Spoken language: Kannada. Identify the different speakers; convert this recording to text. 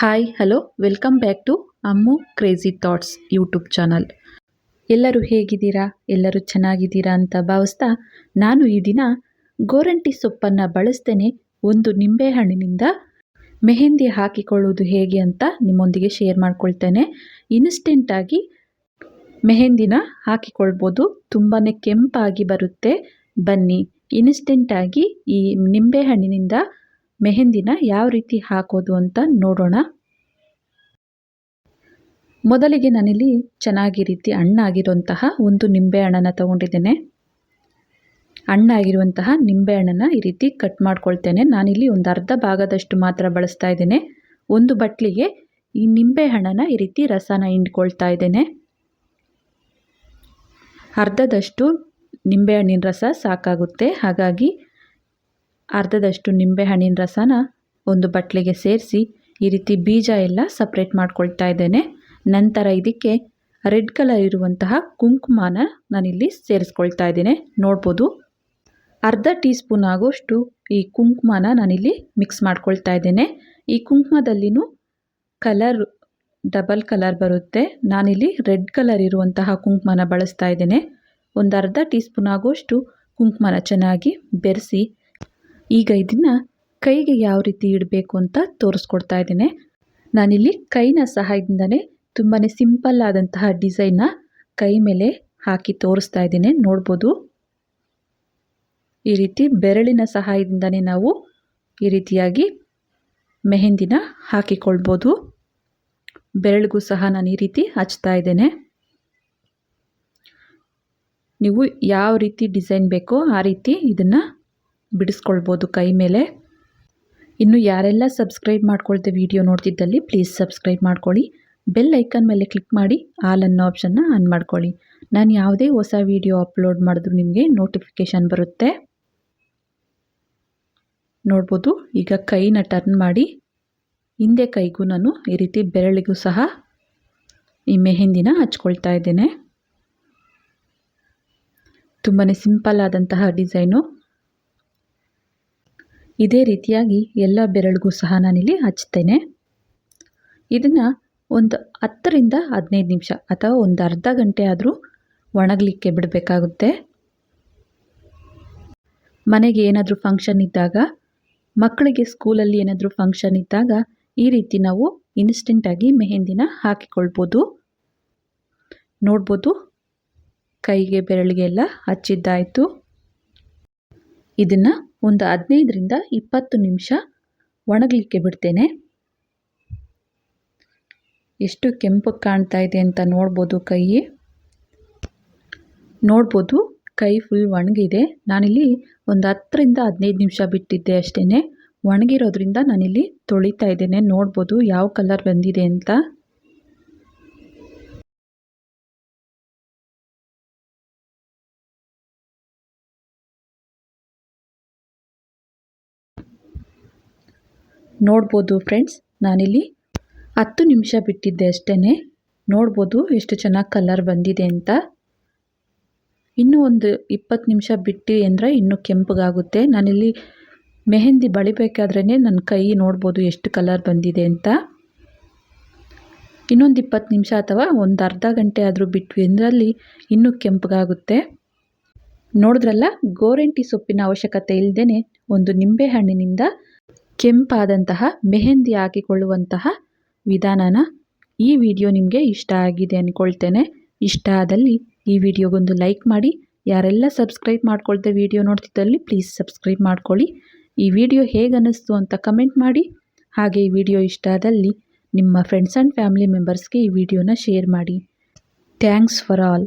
Speaker 1: Hi hello welcome back to Ammu Crazy Thoughts YouTube channel ಎಲ್ಲರೂ ಹೇಗಿದ್ದೀರಾ? ಎಲ್ಲರೂ ಚೆನ್ನಾಗಿದ್ದೀರಾ ಅಂತ ಭಾವಿಸ್ತಾ ನಾನು ಈ ದಿನ ಗೋರಂಟಿ ಸೊಪ್ಪನ್ನು ಬಳಸ್ತೇನೆ ಒಂದು ನಿಂಬೆಹಣ್ಣಿನಿಂದ. ಮೆಹೆಂದಿ ಹಾಕಿಕೊಳ್ಳುವುದು ಹೇಗೆ ಅಂತ ನಿಮ್ಮೊಂದಿಗೆ ಶೇರ್ ಮಾಡ್ಕೊಳ್ತೇನೆ. ಇನ್ಸ್ಟೆಂಟಾಗಿ ಮೆಹೆಂದಿನ ಹಾಕಿಕೊಳ್ಬೋದು. ತುಂಬಾ ಕೆಂಪಾಗಿ ಬರುತ್ತೆ. ಬನ್ನಿ ಇನ್ಸ್ಟೆಂಟಾಗಿ ಈ ನಿಂಬೆಹಣ್ಣಿನಿಂದ ಮೆಹಂದಿನ ಯಾವ ರೀತಿ ಹಾಕೋದು ಅಂತ ನೋಡೋಣ. ಮೊದಲಿಗೆ ನಾನಿಲ್ಲಿ ಚೆನ್ನಾಗಿ ರೀತಿ ಹಣ್ಣಾಗಿರುವಂತಹ ಒಂದು ನಿಂಬೆ ಹಣ್ಣನ್ನು ತಗೊಂಡಿದ್ದೇನೆ. ಹಣ್ಣಾಗಿರುವಂತಹ ನಿಂಬೆ ಹಣ್ಣನ್ನು ಈ ರೀತಿ ಕಟ್ ಮಾಡ್ಕೊಳ್ತೇನೆ. ನಾನಿಲ್ಲಿ ಒಂದು ಅರ್ಧ ಭಾಗದಷ್ಟು ಮಾತ್ರ ಬಳಸ್ತಾ ಇದ್ದೇನೆ. ಒಂದು ಬಟ್ಲಿಗೆ ಈ ನಿಂಬೆ ಹಣ್ಣನ್ನು ಈ ರೀತಿ ರಸನ ಹಿಂಡ್ಕೊಳ್ತಾ ಇದ್ದೇನೆ. ಅರ್ಧದಷ್ಟು ನಿಂಬೆಹಣ್ಣಿನ ರಸ ಸಾಕಾಗುತ್ತೆ. ಹಾಗಾಗಿ ಅರ್ಧದಷ್ಟು ನಿಂಬೆಹಣ್ಣಿನ ರಸನ ಒಂದು ಬಟ್ಲಿಗೆ ಸೇರಿಸಿ ಈ ರೀತಿ ಬೀಜ ಎಲ್ಲ ಸಪ್ರೇಟ್ ಮಾಡ್ಕೊಳ್ತಾ ಇದ್ದೇನೆ. ನಂತರ ಇದಕ್ಕೆ ರೆಡ್ ಕಲರ್ ಇರುವಂತಹ ಕುಂಕುಮನ ನಾನಿಲ್ಲಿ ಸೇರಿಸ್ಕೊಳ್ತಾ ಇದ್ದೇನೆ. ನೋಡ್ಬೋದು. ಅರ್ಧ ಟೀ ಸ್ಪೂನ್ ಆಗೋಷ್ಟು ಈ ಕುಂಕುಮನ ನಾನಿಲ್ಲಿ ಮಿಕ್ಸ್ ಮಾಡ್ಕೊಳ್ತಾ ಇದ್ದೇನೆ. ಈ ಕುಂಕುಮದಲ್ಲಿನೂ ಕಲರ್ ಡಬಲ್ ಕಲರ್ ಬರುತ್ತೆ. ನಾನಿಲ್ಲಿ ರೆಡ್ ಕಲರ್ ಇರುವಂತಹ ಕುಂಕುಮನ ಬಳಸ್ತಾ ಇದ್ದೇನೆ. ಒಂದು ಅರ್ಧ ಟೀ ಸ್ಪೂನ್ ಆಗೋಷ್ಟು ಕುಂಕುಮನ ಚೆನ್ನಾಗಿ ಬೆರೆಸಿ ಈಗ ಇದನ್ನು ಕೈಗೆ ಯಾವ ರೀತಿ ಇಡಬೇಕು ಅಂತ ತೋರಿಸ್ಕೊಡ್ತಾ ಇದ್ದೇನೆ. ನಾನಿಲ್ಲಿ ಕೈನ ಸಹಾಯದಿಂದನೇ ತುಂಬಾ ಸಿಂಪಲ್ ಆದಂತಹ ಡಿಸೈನ್ನ ಕೈ ಮೇಲೆ ಹಾಕಿ ತೋರಿಸ್ತಾ ಇದ್ದೇನೆ. ನೋಡ್ಬೋದು. ಈ ರೀತಿ ಬೆರಳಿನ ಸಹಾಯದಿಂದನೇ ನಾವು ಈ ರೀತಿಯಾಗಿ ಮೆಹಂದಿನ ಹಾಕಿಕೊಳ್ಬೋದು. ಬೆರಳಿಗೂ ಸಹ ನಾನು ಈ ರೀತಿ ಹಚ್ತಾ ಇದ್ದೇನೆ. ನೀವು ಯಾವ ರೀತಿ ಡಿಸೈನ್ ಬೇಕೋ ಆ ರೀತಿ ಇದನ್ನು ಬಿಡಿಸ್ಕೊಳ್ಬೋದು ಕೈ ಮೇಲೆ. ಇನ್ನು ಯಾರೆಲ್ಲ ಸಬ್ಸ್ಕ್ರೈಬ್ ಮಾಡ್ಕೊಳ್ತೆ ವಿಡಿಯೋ ನೋಡ್ತಿದ್ದಲ್ಲಿ ಪ್ಲೀಸ್ ಸಬ್ಸ್ಕ್ರೈಬ್ ಮಾಡ್ಕೊಳ್ಳಿ. ಬೆಲ್ ಐಕನ್ ಮೇಲೆ ಕ್ಲಿಕ್ ಮಾಡಿ, ಆಲ್ ಅನ್ನೋ ಆಪ್ಷನ್ನ ಆನ್ ಮಾಡ್ಕೊಳ್ಳಿ. ನಾನು ಯಾವುದೇ ಹೊಸ ವಿಡಿಯೋ ಅಪ್ಲೋಡ್ ಮಾಡಿದ್ರು ನಿಮಗೆ ನೋಟಿಫಿಕೇಷನ್ ಬರುತ್ತೆ. ನೋಡ್ಬೋದು, ಈಗ ಕೈನ ಟರ್ನ್ ಮಾಡಿ. ಹಿಂದೆ ಕೈಗೂ ನಾನು ಈ ರೀತಿ ಬೆರಳಿಗೂ ಸಹ ಈ ಮೆಹೆಂದಿನ ಹಚ್ಕೊಳ್ತಾ ಇದ್ದೇನೆ. ತುಂಬಾ ಸಿಂಪಲ್ ಆದಂತಹ ಡಿಸೈನು. ಇದೇ ರೀತಿಯಾಗಿ ಎಲ್ಲ ಬೆರಳಿಗೂ ಸಹ ನಾನಿಲ್ಲಿ ಹಚ್ತೇನೆ ಇದನ್ನು ಒಂದು ಹತ್ತರಿಂದ ಹದಿನೈದು ನಿಮಿಷ ಅಥವಾ ಒಂದು ಅರ್ಧ ಗಂಟೆ ಆದರೂ ಒಣಗಲಿಕ್ಕೆ ಬಿಡಬೇಕಾಗುತ್ತೆ. ಮನೆಗೆ ಏನಾದರೂ ಫಂಕ್ಷನ್ ಇದ್ದಾಗ, ಮಕ್ಕಳಿಗೆ ಸ್ಕೂಲಲ್ಲಿ ಏನಾದರೂ ಫಂಕ್ಷನ್ ಇದ್ದಾಗ ಈ ರೀತಿ ನಾವು ಇನ್ಸ್ಟೆಂಟಾಗಿ ಮೆಹೆಂದಿನ ಹಾಕಿಕೊಳ್ಬೋದು. ನೋಡ್ಬೋದು, ಕೈಗೆ ಬೆರಳಿಗೆ ಎಲ್ಲ ಹಚ್ಚಿದ್ದಾಯಿತು. ಇದನ್ನು ಒಂದು ಹದಿನೈದರಿಂದ ಇಪ್ಪತ್ತು ನಿಮಿಷ ಒಣಗಲಿಕ್ಕೆ ಬಿಡ್ತೇನೆ. ಎಷ್ಟು ಕೆಂಪು ಕಾಣ್ತಾ ಇದೆ ಅಂತ ನೋಡ್ಬೋದು ಕೈ ನೋಡ್ಬೋದು ಕೈ ಫುಲ್ ಒಣಗಿದೆ. ನಾನಿಲ್ಲಿ ಒಂದು ಹತ್ತರಿಂದ ಹದಿನೈದು ನಿಮಿಷ ಬಿಟ್ಟಿದ್ದೆ ಅಷ್ಟೇ ಒಣಗಿರೋದ್ರಿಂದ ನಾನಿಲ್ಲಿ ತೊಳಿತಾ ಇದ್ದೇನೆ. ನೋಡ್ಬೋದು ಯಾವ ಕಲರ್ ಬಂದಿದೆ ಅಂತ. ನೋಡ್ಬೋದು ಫ್ರೆಂಡ್ಸ್, ನಾನಿಲ್ಲಿ ಹತ್ತು ನಿಮಿಷ ಬಿಟ್ಟಿದ್ದೆ ಅಷ್ಟೇ ನೋಡ್ಬೋದು ಎಷ್ಟು ಚೆನ್ನಾಗಿ ಕಲರ್ ಬಂದಿದೆ ಅಂತ. ಇನ್ನೂ ಒಂದು ಇಪ್ಪತ್ತು ನಿಮಿಷ ಬಿಟ್ಟು ಅಂದರೆ ಇನ್ನೂ ಕೆಂಪಗಾಗುತ್ತೆ. ನಾನಿಲ್ಲಿ ಮೆಹಂದಿ ಬಳಿಬೇಕಾದ್ರೇ ನನ್ನ ಕೈ ನೋಡ್ಬೋದು ಎಷ್ಟು ಕಲರ್ ಬಂದಿದೆ ಅಂತ. ಇನ್ನೊಂದು ಇಪ್ಪತ್ತು ನಿಮಿಷ ಅಥವಾ ಒಂದು ಅರ್ಧ ಗಂಟೆ ಆದರೂ ಬಿಟ್ವಿ ಅಲ್ಲಿ ಇನ್ನೂ ಕೆಂಪಗಾಗುತ್ತೆ. ನೋಡಿದ್ರಲ್ಲ, ಗೋರೆಂಟಿ ಸೊಪ್ಪಿನ ಅವಶ್ಯಕತೆ ಇಲ್ಲದೇ ಒಂದು ನಿಂಬೆಹಣ್ಣಿನಿಂದ ಕೆಂಪಾದಂತಹ ಮೆಹೆಂದಿ ಹಾಕಿಕೊಳ್ಳುವಂತಹ ವಿಧಾನನ ಈ ವಿಡಿಯೋ ನಿಮಗೆ ಇಷ್ಟ ಆಗಿದೆ ಅಂದ್ಕೊಳ್ತೇನೆ ಇಷ್ಟ ಆದಲ್ಲಿ ಈ ವಿಡಿಯೋಗೊಂದು ಲೈಕ್ ಮಾಡಿ. ಯಾರೆಲ್ಲ ಸಬ್ಸ್ಕ್ರೈಬ್ ಮಾಡ್ಕೊಳ್ತೇವೆ ವಿಡಿಯೋ ನೋಡ್ತಿದ್ದಲ್ಲಿ ಪ್ಲೀಸ್ ಸಬ್ಸ್ಕ್ರೈಬ್ ಮಾಡ್ಕೊಳ್ಳಿ. ಈ ವಿಡಿಯೋ ಹೇಗೆ ಅನ್ನಿಸ್ತು ಅಂತ ಕಮೆಂಟ್ ಮಾಡಿ. ಹಾಗೆ ಈ ವಿಡಿಯೋ ಇಷ್ಟ ಆದಲ್ಲಿ ನಿಮ್ಮ ಫ್ರೆಂಡ್ಸ್ ಆ್ಯಂಡ್ ಫ್ಯಾಮಿಲಿ ಮೆಂಬರ್ಸ್ಗೆ ಈ ವಿಡಿಯೋನ ಶೇರ್ ಮಾಡಿ. Thanks for all